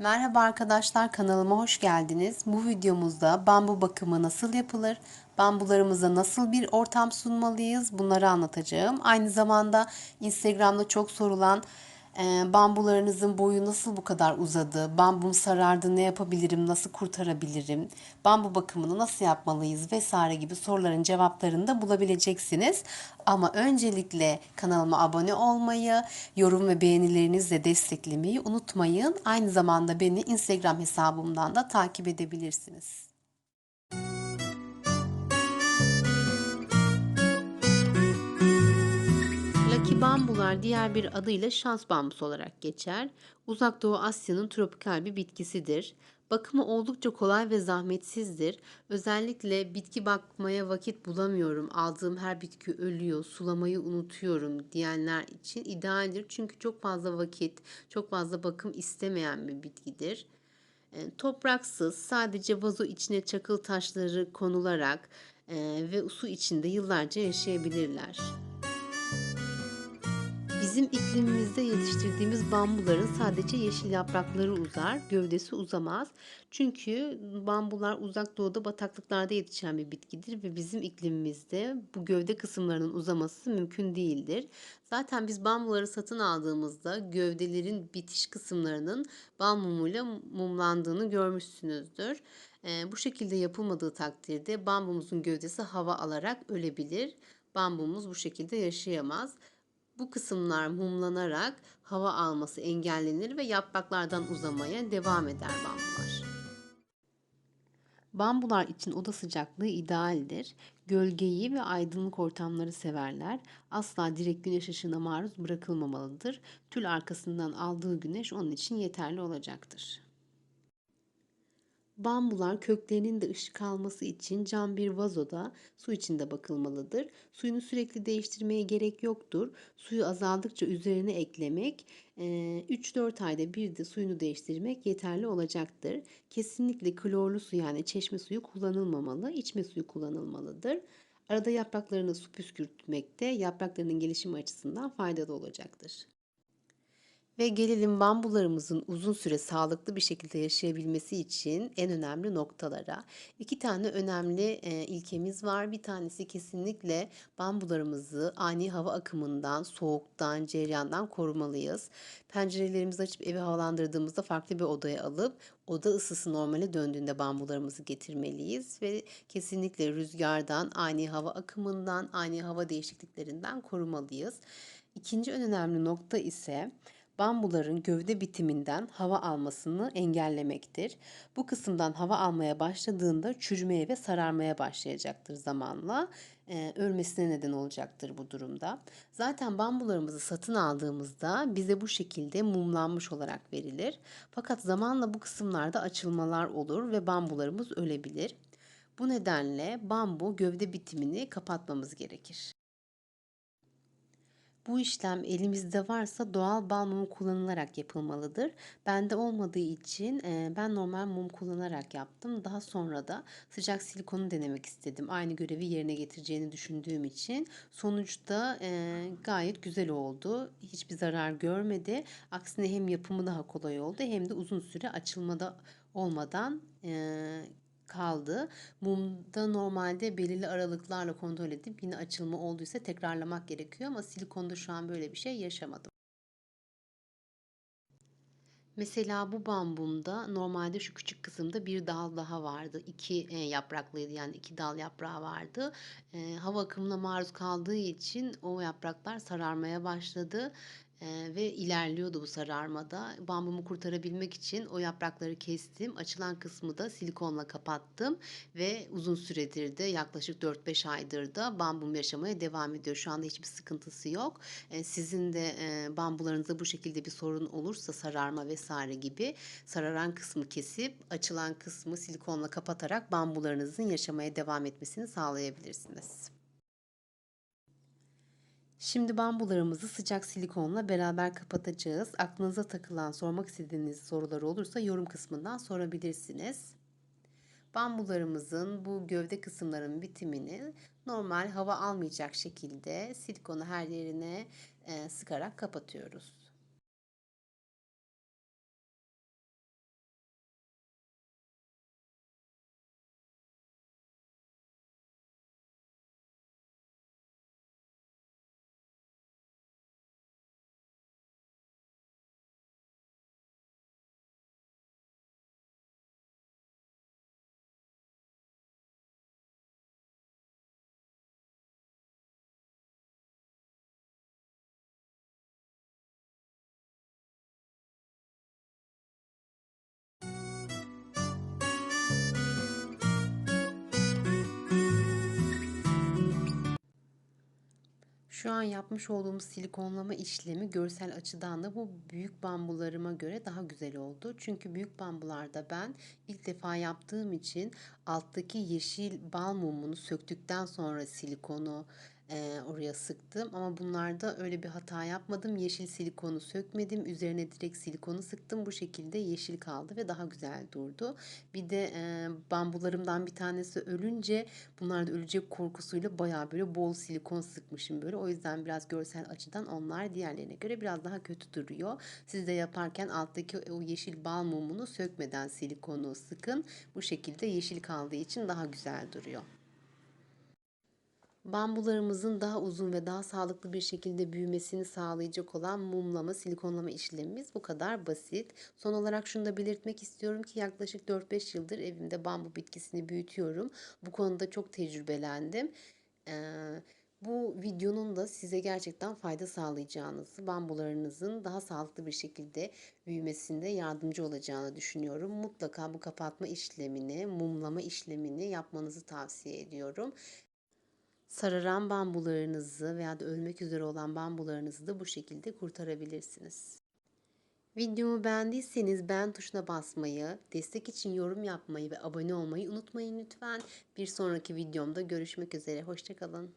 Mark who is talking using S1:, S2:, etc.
S1: Merhaba arkadaşlar kanalıma hoş geldiniz. Bu videomuzda bambu bakımı nasıl yapılır, bambularımıza nasıl bir ortam sunmalıyız bunları anlatacağım. Aynı zamanda Instagram'da çok sorulan bambularınızın boyu nasıl bu kadar uzadı, bambum sarardı ne yapabilirim, nasıl kurtarabilirim, bambu bakımını nasıl yapmalıyız vesaire gibi soruların cevaplarını da bulabileceksiniz. Ama öncelikle kanalıma abone olmayı, yorum ve beğenilerinizle desteklemeyi unutmayın. Aynı zamanda beni Instagram hesabımdan da takip edebilirsiniz. Bambular diğer bir adıyla şans bambusu olarak geçer. Uzak Doğu Asya'nın tropikal bir bitkisidir. Bakımı oldukça kolay ve zahmetsizdir. Özellikle bitki bakmaya vakit bulamıyorum, aldığım her bitki ölüyor, sulamayı unutuyorum diyenler için idealdir. Çünkü çok fazla vakit, çok fazla bakım istemeyen bir bitkidir. E, topraksız, sadece vazo içine çakıl taşları konularak e, ve su içinde yıllarca yaşayabilirler. Bizim iklimimizde yetiştirdiğimiz bambuların sadece yeşil yaprakları uzar, gövdesi uzamaz. Çünkü bambular uzak doğuda bataklıklarda yetişen bir bitkidir ve bizim iklimimizde bu gövde kısımlarının uzaması mümkün değildir. Zaten biz bambuları satın aldığımızda gövdelerin bitiş kısımlarının bal mumuyla mumlandığını görmüşsünüzdür. Ee, bu şekilde yapılmadığı takdirde bambumuzun gövdesi hava alarak ölebilir. Bambumuz bu şekilde yaşayamaz. Bu kısımlar mumlanarak hava alması engellenir ve yapraklardan uzamaya devam eder bambular. Bambular için oda sıcaklığı idealdir. Gölgeyi ve aydınlık ortamları severler. Asla direkt güneş ışığına maruz bırakılmamalıdır. Tül arkasından aldığı güneş onun için yeterli olacaktır. Bambular köklerinin de ışık alması için cam bir vazoda su içinde bakılmalıdır. Suyunu sürekli değiştirmeye gerek yoktur. Suyu azaldıkça üzerine eklemek, 3-4 ayda bir de suyunu değiştirmek yeterli olacaktır. Kesinlikle klorlu su yani çeşme suyu kullanılmamalı, içme suyu kullanılmalıdır. Arada yapraklarını su püskürtmekte yapraklarının gelişimi açısından faydalı olacaktır. Ve gelelim bambularımızın uzun süre sağlıklı bir şekilde yaşayabilmesi için en önemli noktalara. İki tane önemli e, ilkemiz var. Bir tanesi kesinlikle bambularımızı ani hava akımından, soğuktan, ceryandan korumalıyız. Pencerelerimizi açıp evi havalandırdığımızda farklı bir odaya alıp oda ısısı normale döndüğünde bambularımızı getirmeliyiz ve kesinlikle rüzgardan, ani hava akımından, ani hava değişikliklerinden korumalıyız. İkinci en önemli nokta ise bambuların gövde bitiminden hava almasını engellemektir. Bu kısımdan hava almaya başladığında çürümeye ve sararmaya başlayacaktır zamanla. Ee, ölmesine neden olacaktır bu durumda. Zaten bambularımızı satın aldığımızda bize bu şekilde mumlanmış olarak verilir. Fakat zamanla bu kısımlarda açılmalar olur ve bambularımız ölebilir. Bu nedenle bambu gövde bitimini kapatmamız gerekir. Bu işlem elimizde varsa doğal bal mumu kullanılarak yapılmalıdır. Bende olmadığı için e, ben normal mum kullanarak yaptım. Daha sonra da sıcak silikonu denemek istedim. Aynı görevi yerine getireceğini düşündüğüm için. Sonuçta e, gayet güzel oldu. Hiçbir zarar görmedi. Aksine hem yapımı daha kolay oldu hem de uzun süre açılmada olmadan e, kaldı. Mumda normalde belirli aralıklarla kontrol edip yine açılma olduysa tekrarlamak gerekiyor ama silikonda şu an böyle bir şey yaşamadım. Mesela bu bambumda normalde şu küçük kısımda bir dal daha vardı. İki e, yapraklıydı yani iki dal yaprağı vardı. E, hava akımına maruz kaldığı için o yapraklar sararmaya başladı. Eee, ve ilerliyordu bu sararmada. Bambumu kurtarabilmek için o yaprakları kestim. Açılan kısmı da silikonla kapattım ve uzun süredir de yaklaşık 4-5 aydır da bambum yaşamaya devam ediyor. Şu anda hiçbir sıkıntısı yok. Eee, sizin de eee, bambularınızda bu şekilde bir sorun olursa sararma vesaire gibi sararan kısmı kesip açılan kısmı silikonla kapatarak bambularınızın yaşamaya devam etmesini sağlayabilirsiniz. Şimdi bambularımızı sıcak silikonla beraber kapatacağız. Aklınıza takılan, sormak istediğiniz sorular olursa yorum kısmından sorabilirsiniz. Bambularımızın bu gövde kısımların bitimini normal hava almayacak şekilde silikonu her yerine sıkarak kapatıyoruz. Şu an yapmış olduğumuz silikonlama işlemi görsel açıdan da bu büyük bambularıma göre daha güzel oldu. Çünkü büyük bambularda ben ilk defa yaptığım için alttaki yeşil bal mumunu söktükten sonra silikonu eee, oraya sıktım. Ama bunlarda öyle bir hata yapmadım. Yeşil silikonu sökmedim. Üzerine direkt silikonu sıktım. Bu şekilde yeşil kaldı ve daha güzel durdu. Bir de eee, bambularımdan bir tanesi ölünce bunlar da ölecek korkusuyla bayağı böyle bol silikon sıkmışım böyle. O yüzden biraz görsel açıdan onlar diğerlerine göre biraz daha kötü duruyor. Siz de yaparken alttaki o yeşil bal mumunu sökmeden silikonu sıkın. Bu şekilde yeşil kaldığı için daha güzel duruyor. Bambularımızın daha uzun ve daha sağlıklı bir şekilde büyümesini sağlayacak olan mumlama, silikonlama işlemimiz bu kadar basit. Son olarak şunu da belirtmek istiyorum ki yaklaşık 4-5 yıldır evimde bambu bitkisini büyütüyorum. Bu konuda çok tecrübelendim. Ee, bu videonun da size gerçekten fayda sağlayacağınızı, bambularınızın daha sağlıklı bir şekilde büyümesinde yardımcı olacağını düşünüyorum. Mutlaka bu kapatma işlemini, mumlama işlemini yapmanızı tavsiye ediyorum. Sararan bambularınızı veya da ölmek üzere olan bambularınızı da bu şekilde kurtarabilirsiniz. Videomu beğendiyseniz beğen tuşuna basmayı, destek için yorum yapmayı ve abone olmayı unutmayın lütfen. Bir sonraki videomda görüşmek üzere. Hoşçakalın.